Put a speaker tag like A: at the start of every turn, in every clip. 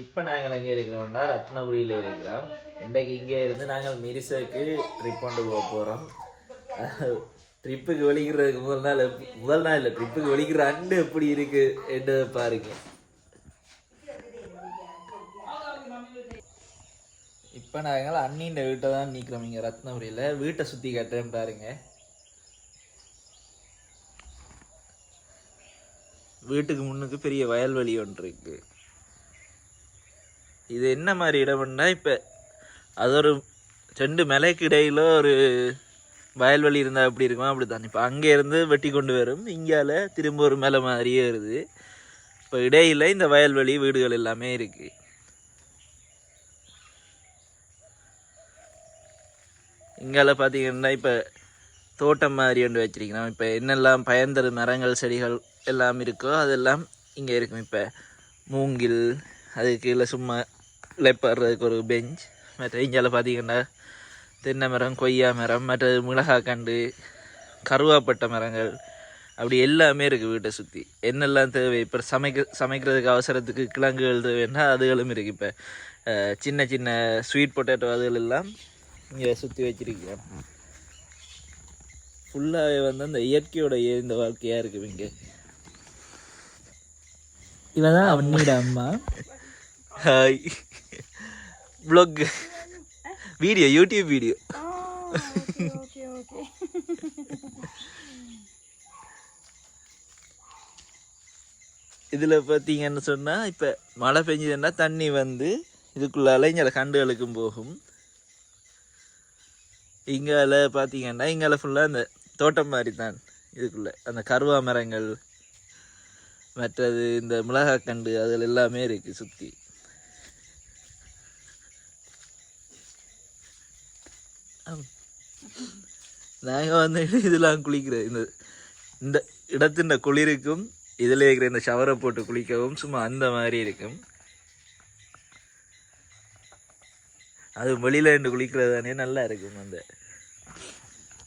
A: இப்போ நாங்கள் எங்கே இருக்கிறோம்னா ரத்னபுரியில் இருக்கிறோம். இன்றைக்கு இங்கே இருந்து நாங்கள் மிரிசக்கு ட்ரிப் கொண்டு போக போகிறோம் ட்ரிப்புக்கு வெளிக்கிறதுக்கு முதல் நாள் முதல் நாள் இல்லை ட்ரிப்புக்கு வெளிக்கிற அண்டு எப்படி இருக்கு என்று பாருங்க. இப்போ நாங்கள் அண்ணின்ற வீட்டை தான் நிற்கிறோம் இங்கே ரத்னபுரியில். வீட்டை சுற்றி கட்டுறேன் பாருங்க. வீட்டுக்கு முன்னுக்கு பெரிய வயல்வெளி ஒன்று இருக்குது இது என்ன மாதிரி இடம்னா இப்போ அது ஒரு ரெண்டு மலைக்கு இடையில் ஒரு வயல்வெளி இருந்தால் எப்படி இருக்குமா அப்படி தான் இப்போ அங்கே இருந்து வெட்டி கொண்டு வரும். இங்கால திரும்ப ஒரு மலை மாதிரியே வருது. இப்போ இடையில் இந்த வயல்வெளி வீடுகள் எல்லாமே இருக்குது இங்கால பார்த்தீங்கன்னா இப்போ தோட்டம் மாதிரி ஒன்று வச்சிருக்கிறோம். இப்போ என்னெல்லாம் பயந்தரு மரங்கள் செடிகள் எல்லாம் இருக்கோ அதெல்லாம் இங்கே இருக்கும். இப்போ மூங்கில் அதுக்கு கீழே சும்மா இலைப்படுறதுக்கு ஒரு பெஞ்ச் மற்ற இங்கால பார்த்தீங்கன்னா தென்னை மரம் கொய்யா மரம் மற்றது மிளகாய் கண்டு கருவாப்பட்ட மரங்கள் அப்படி எல்லாமே இருக்குது வீட்டை சுற்றி என்னெல்லாம் தேவை இப்போ சமைக்க சமைக்கிறதுக்கு அவசரத்துக்கு கிழங்குகள் தேவைன்னா அதுகளும் இருக்குது இப்போ சின்ன சின்ன ஸ்வீட் பொட்டேட்டோ அதுகள் எல்லாம் இங்கே சுற்றி வச்சிருக்கேன் ஃபுல்லாகவே வந்து அந்த இயற்கையோட இந்த வாழ்க்கையாக இருக்குது இங்கே
B: இவதான் அவனோட அம்மா
A: hi vlog. Video YouTube video
C: okay
A: இதில் பார்த்தீங்கன்னு சொன்னால் இப்போ மழை பெஞ்சதுன்னா தண்ணி வந்து இதுக்குள்ளால இங்கே கண்டுகளுக்கும் போகும். இங்கால பார்த்தீங்கன்னா இங்கால ஃபுல்லாக அந்த தோட்டம் மாதிரி தான் இதுக்குள்ளே அந்த கருவா மரங்கள் மற்றது இந்த மிளகாய் கண்டு அதில் எல்லாமே இருக்குது சுற்றி நாங்கள் வந்து இதெல்லாம் குளிக்கிறது இந்த இந்த இடத்தின் குளிருக்கும் இதில் இருக்கிற இந்த ஷவரை போட்டு குளிக்கவும் சும்மா அந்த மாதிரி இருக்கும். அது வெளியில் நின்று குளிக்கிறது தானே நல்லா இருக்கும் அந்த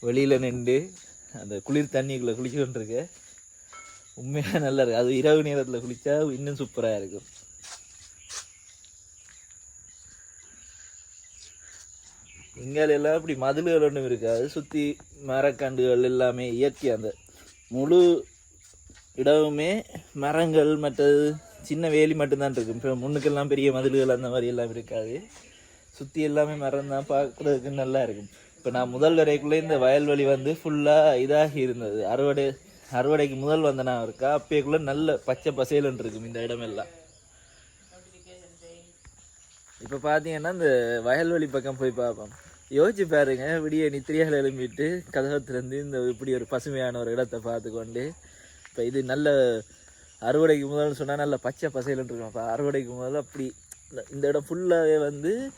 A: வெளியில் நின்று அந்த குளிர் தண்ணிக்குள்ளே குளிச்சுக்கிட்டு உண்மையாக நல்லா இருக்கும். அது இரவு நேரத்தில் குளித்தா இன்னும் சூப்பராக இருக்கும். எல்லாம் இப்படி மதில்கள் ஒன்றும் இருக்காது. சுற்றி மரக்கண்டுகள் எல்லாமே இயற்கை அந்த முழு இடமுமே மரங்கள் மற்றது சின்ன வேலி மட்டும்தான் இருக்கும். இப்போ முன்னுக்கெல்லாம் பெரிய மதில்கள் அந்த மாதிரி எல்லாம் இருக்காது. சுற்றி எல்லாமே மரம் தான் பார்க்குறதுக்கு நல்லா இருக்கும். இப்போ நான் முதல் வரைக்குள்ளே இந்த வயல்வெளி வந்து ஃபுல்லாக இதாகி இருந்தது. அறுவடை அறுவடைக்கு முதல் வந்த நான் இருக்கா அப்பயக்குள்ளே நல்ல பச்சை பசேலுன்னு இருக்கும் இந்த இடமெல்லாம். இப்போ பார்த்தீங்கன்னா இந்த வயல்வெளி பக்கம் போய் பார்ப்போம். யோசிச்சு பாருங்க விடிய நித்திரியால் எழும்பிட்டு கதகத்துலேருந்து இந்த இப்படி ஒரு பசுமையான ஒரு இடத்தை பார்த்துக்கொண்டு இப்போ இது நல்ல அறுவடைக்கு முதல்னு சொன்னால் நல்ல பச்சை பசையிலன்னு இருக்கும். அப்போ அறுவடைக்கு முதல்ல அப்படி இந்த- இடம் ஃபுல்லாகவே வந்து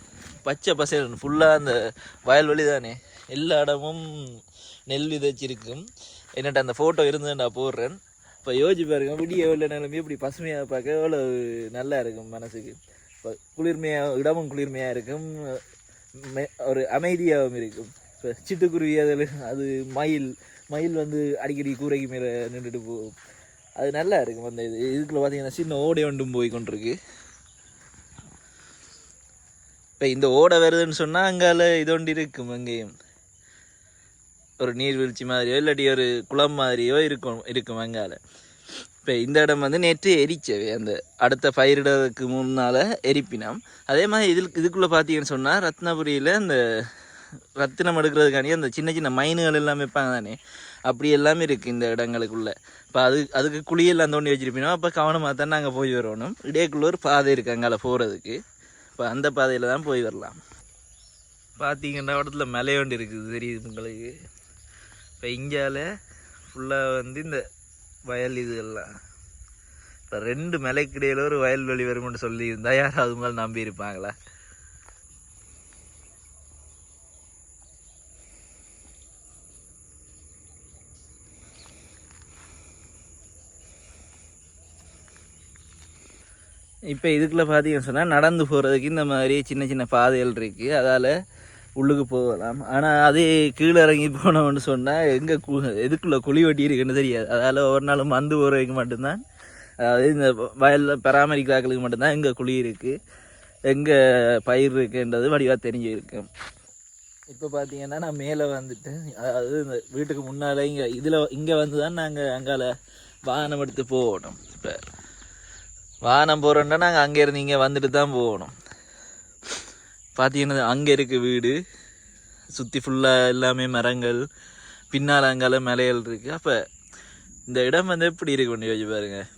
A: பச்சை பசையில் ஃபுல்லாக அந்த வயல்வெளி தானே. எல்லா இடமும் நெல் விதைச்சிருக்கும். என்னட்ட அந்த ஃபோட்டோ இருந்து நான் போடுறேன். இப்போ யோசிச்சு பாருங்க விடிய உள்ள நிலமே இப்படி பசுமையாக பார்க்க எவ்வளோ நல்லா இருக்கும் மனசுக்கு. இப்போ குளிர்மையாக இடமும் குளிர்மையாக இருக்கும். ஒரு அமைதியாகவும் இருக்கும். இப்போ சிட்டுக்குருவி அதில் அது மயில் மயில் வந்து அடிக்கடி கூரைக்கு மேலே நின்றுட்டு போகும் அது நல்லா இருக்கும். அந்த இது இதுக்குள்ள பார்த்தீங்கன்னா சின்ன ஓடை ஒன்றும் போய் கொண்டிருக்கு. இப்போ இந்த ஓடை வருதுன்னு சொன்னால் அங்கால இது இருக்கும் அங்கேயும். ஒரு நீர்வீழ்ச்சி மாதிரியோ இல்லாட்டி ஒரு குளம் மாதிரியோ இருக்கும் இருக்கும் அங்கால. இப்போ இந்த இடம் வந்து நேற்று எரிச்சவை அந்த அடுத்த பயிரிடறதுக்கு முன்னால் எரிப்பினம். அதே மாதிரி இதில் இதுக்குள்ளே பார்த்தீங்கன்னு சொன்னால் ரத்னபுரியில் அந்த ரத்தினம் எடுக்கிறதுக்காண்டி அந்த சின்ன சின்ன மைனுகள் எல்லாம் வைப்பாங்க தானே? அப்படி எல்லாமே இருக்குது இந்த இடங்களுக்குள்ளே. இப்போ அது அதுக்கு குழியெல்லாம் தோண்டி வச்சிருப்பினோம். அப்போ கவனமாக தான் நாங்கள் போய் வரணும். இடையக்குள்ள ஒரு பாதை இருக்குது அங்கால போகிறதுக்கு இப்போ அந்த பாதையில் தான் போய் வரலாம். பார்த்தீங்கன்னா இடத்துல மலை வேண்டி இருக்குது. தெரியுது உங்களுக்கு? இப்போ இங்கால ஃபுல்லாக வந்து இந்த வயல் இதுகள்லாம் இப்போ ரெண்டு மலைக்கு இடையில ஒரு வயல்வெளி வரும்னு சொல்லி இருந்தால் யாராவது மேலே நம்பி இருப்பாங்களா? இப்போ இதுக்குள்ள பார்த்தீங்கன்னு சொன்னால் நடந்து போகிறதுக்கு இந்த மாதிரி சின்ன சின்ன பாதைகள் இருக்குது அதால் உள்ளுக்கு போகலாம். ஆனால் அதே கீழே இறங்கி போனோம்னு சொன்னால் எங்கே கு எதுக்குள்ளே குழி வெட்டி இருக்குன்னு தெரியாது. அதால் ஒரு நாளும் மந்து போகிறதுக்கு மட்டும்தான். அதாவது இந்த வயலில் பராமரிக்கிறாக்களுக்கு மட்டும்தான் எங்கே குழி இருக்குது எங்கே பயிர் இருக்குன்றது வடிவாக தெரிஞ்சு இருக்கும் இப்போ பார்த்தீங்கன்னா நான் மேலே வந்துட்டு அதாவது இந்த வீட்டுக்கு முன்னால் இங்கே இதில் இங்கே வந்து தான் நாங்கள் அங்கால வாகனம் எடுத்து போகணும். இப்போ வாகனம் போகிறோன்னா நாங்கள் அங்கேருந்து இங்கே வந்துட்டு தான் போகணும். பார்த்தீங்கன்னா அங்கே இருக்குது வீடு. சுற்றி ஃபுல்லாக எல்லாமே மரங்கள். பின்னால் அங்கால மலைகள் இருக்குது அப்போ இந்த இடம் வந்து எப்படி இருக்கு கொஞ்சம் யோசிச்சு பாருங்கள்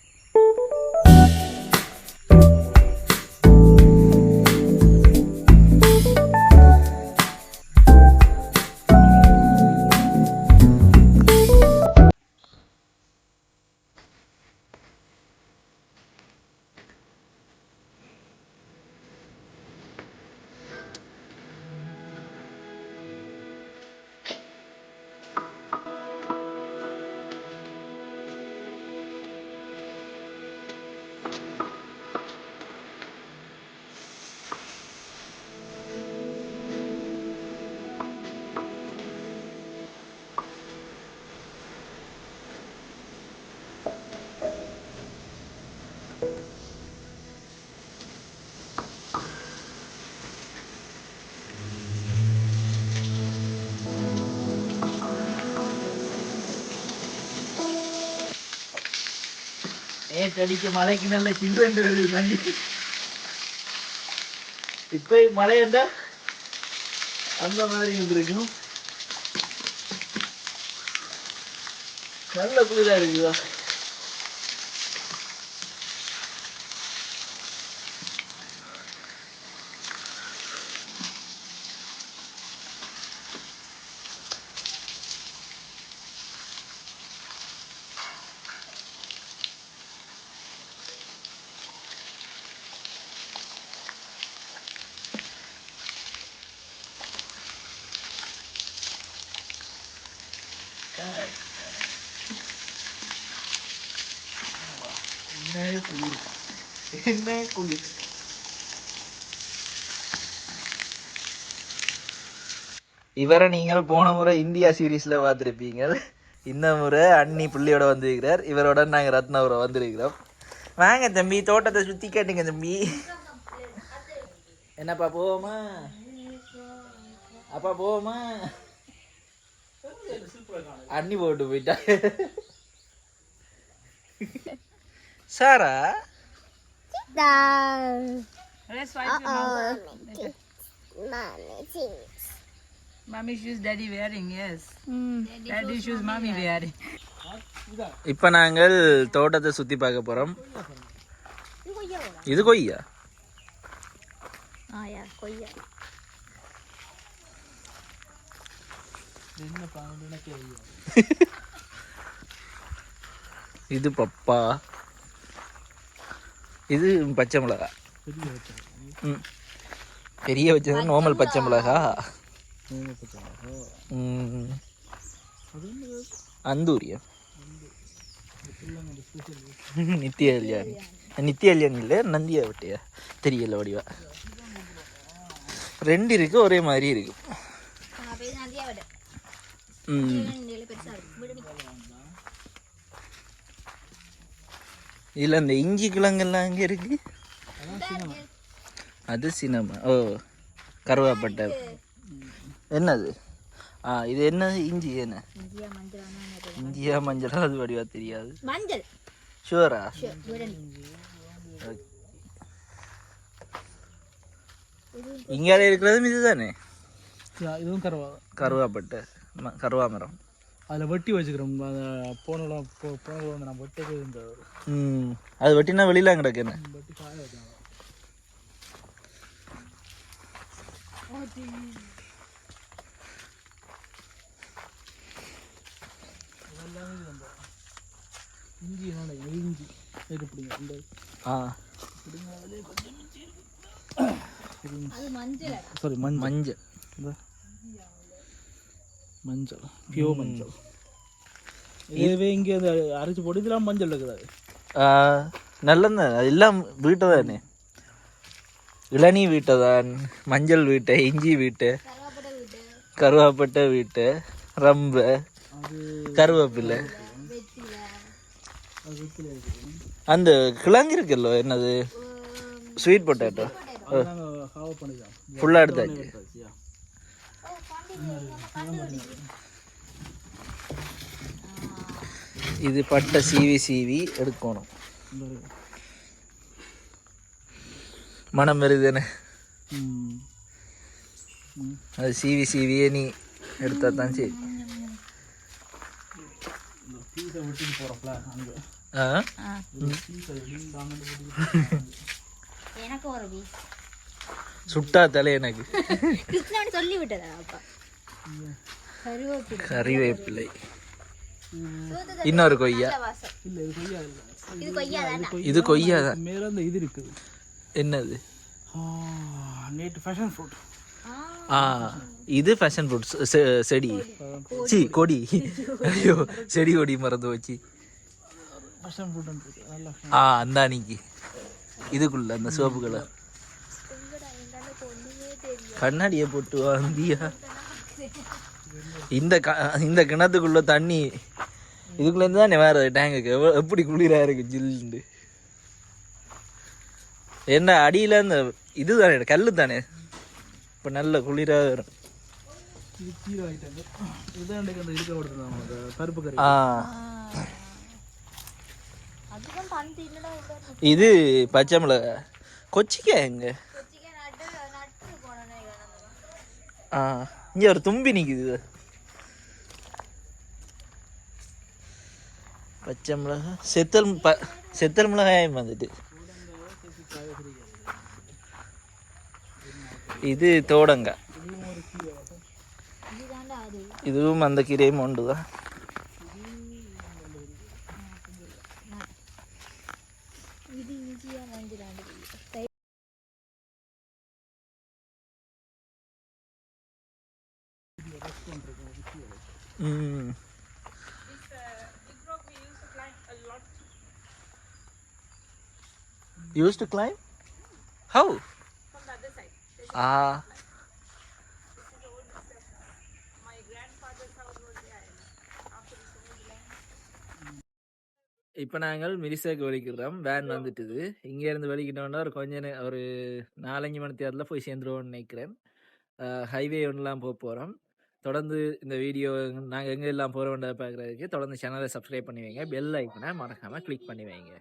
A: நேற்றடிக்க மழைக்கு நல்ல சில்வென்று தண்ணி இப்போ மழை என்றா அந்த மாதிரி இருந்திருக்கும் நல்ல குளிரா இருக்குதா என்ன குளிர் என்ன குளிர் இவரை நீங்கள் போன முறை இந்தியா சீரீஸில் பார்த்துருப்பீங்க இந்த முறை அண்ணி புள்ளியோட வந்திருக்கிறார். இவரோட நாங்கள் ரத்னாபுரம் வந்திருக்கிறோம். வாங்க தம்பி தோட்டத்தை சுற்றி கேட்டுங்க தம்பி. என்னப்பா போவோமா? அப்பா போவோமா? அண்ணி போட்டு போயிட்டா. சாரா?
C: Let's wipe your mouth. Mommy shoes daddy wearing, yes. Daddy shoes mommy wearing.
A: இப்போ நாங்கள் தோட்டத்தை சுற்றி பார்க்க போகிறோம் இது கொய்யா
D: கொய்யா
A: இது பப்பா இது பச்சை மிளகா. ம். பெரிய வச்சது நார்மல் பச்சை மிளகா. ம். அந்தூரியம் நித்திய கல்யாணி நித்திய கல்யாணி இல்லை நந்தியா வட்டியா? தெரியல வடிவா. ரெண்டு இருக்கு ஒரே மாதிரி இருக்கு. ம்
D: பெருசா இருக்கு விடு நீ.
A: இதில் இந்த இஞ்சி கிழங்கெல்லாம் அங்கே இருக்கு? அது சினமா. ஓ கருவாப்பட்டை. என்னது? ஆ இது என்னது இஞ்சி? என்ன?
D: இந்தியா மஞ்சள் ஆனா
A: இஞ்சியா மஞ்சளா? அது வடிவா தெரியாது.
D: மஞ்சள்.
A: ஷுவரா. இங்கே இருக்கிறதும் இதுதானே?
B: இதுவும் கருவா.
A: கருவாப்பட்டை கருவா மரம்
B: அதில் வெட்டி வச்சுக்கிறோம். அந்த போனலாம் போ போனல வந்து நான் வெட்டவே இந்த
A: ம். அது வெட்டினா வெளியில கிடக்கு என்ன?
B: வெட்டி காய வச்சேன் இஞ்சி என்னோட இஞ்சி. பிடிங்க இந்த
A: ஆ.
D: அது மஞ்சள்.
B: சாரி மஞ்சள்.
A: மஞ்சள்
B: இந்த மஞ்சள் பியோ மஞ்சள். இதுவே இங்கே அந்த அரைச்சி போட்டு இதெல்லாம் மஞ்சள்
A: நல்லதுதான் அது எல்லாம் வீட்டை தானே இளநீ வீட்டை தான் மஞ்சள் வீட்டை இஞ்சி வீட்டை
D: கருவாப்பட்டை விட்டு
A: ரம்பை கருவேப்பிலை. அந்த கிழங்கு இருக்குல்ல என்னது? ஸ்வீட் பொட்டேட்டோ ஃபுல்லாக எடுத்தாச்சு. இது பட்டை சீவி சீவி எடுக்கணும். மனம் வருதுன்னு அது சீவி சீவியே நீ எடுத்தா தான் சரி சுட்டா தலை எனக்கு.
D: சொல்லி விட்டதா
A: கறிவேப்பிலை. இன்னொரு கொய்யா.
B: இது கொய்யா இல்லை.
D: இது கொய்யா தானே?
A: இது கொய்யா தான்.
B: மேலே அந்த இது இருக்குது.
A: என்னது?
B: நேற்று ஃபேஷன் ஃப்ரூட்
A: ஆ. இது ஃபேஷன் ஃப்ரூட் செடி. சி கொடி. ஐயோ செடி கொடி மறந்து வச்சு ஆ அந்த அன்னைக்கு. இதுக்குள்ள அந்த சிவப்பு கலர் கண்ணாடியை போட்டு வந்தியா? இந்த க இந்த கிணத்துக்குள்ள தண்ணி இதுக்குள்ளேருந்து தானே வேறு டேங்குக்கு எப்படி குளிரா இருக்கு ஜில்லுண்டு என்ன அடியில் அந்த இது தானே கல் தானே இப்போ நல்ல குளிராக வரும்
B: இது
A: பச்சை மிளகா. கொச்சிக்கா எங்க? ஆ. இங்கே ஒரு தும்பி நிற்குது பச்சை மிளகா செத்தல் ப செத்தல் மிளகாயம் வந்துட்டு. இது தோடங்காய். இதுவும் அந்த கீரையும் உண்டு தான் ம் Used to climb? How? From the other side. Ah. இப்போ நாங்கள் மிரிசாக்கு வலிக்கிறோம் வேன் வந்துட்டுது இங்கேருந்து வலிக்கிட்டோன்னா ஒரு கொஞ்ச ஒரு நாலஞ்சு மணி தேர்தலில் போய் சேர்ந்துருவோம்னு நினைக்கிறேன் ஹைவே ஒன்றுலாம் போக போகிறோம் தொடர்ந்து இந்த வீடியோ நாங்கள் எங்கே எல்லாம் போகிறோம்ன்றதை பார்க்குறதுக்கு தொடர்ந்து சேனலை சப்ஸ்கிரைப் பண்ணி வைங்க. பெல் ஐக்கனை மறக்காமல் கிளிக் பண்ணி வைங்க.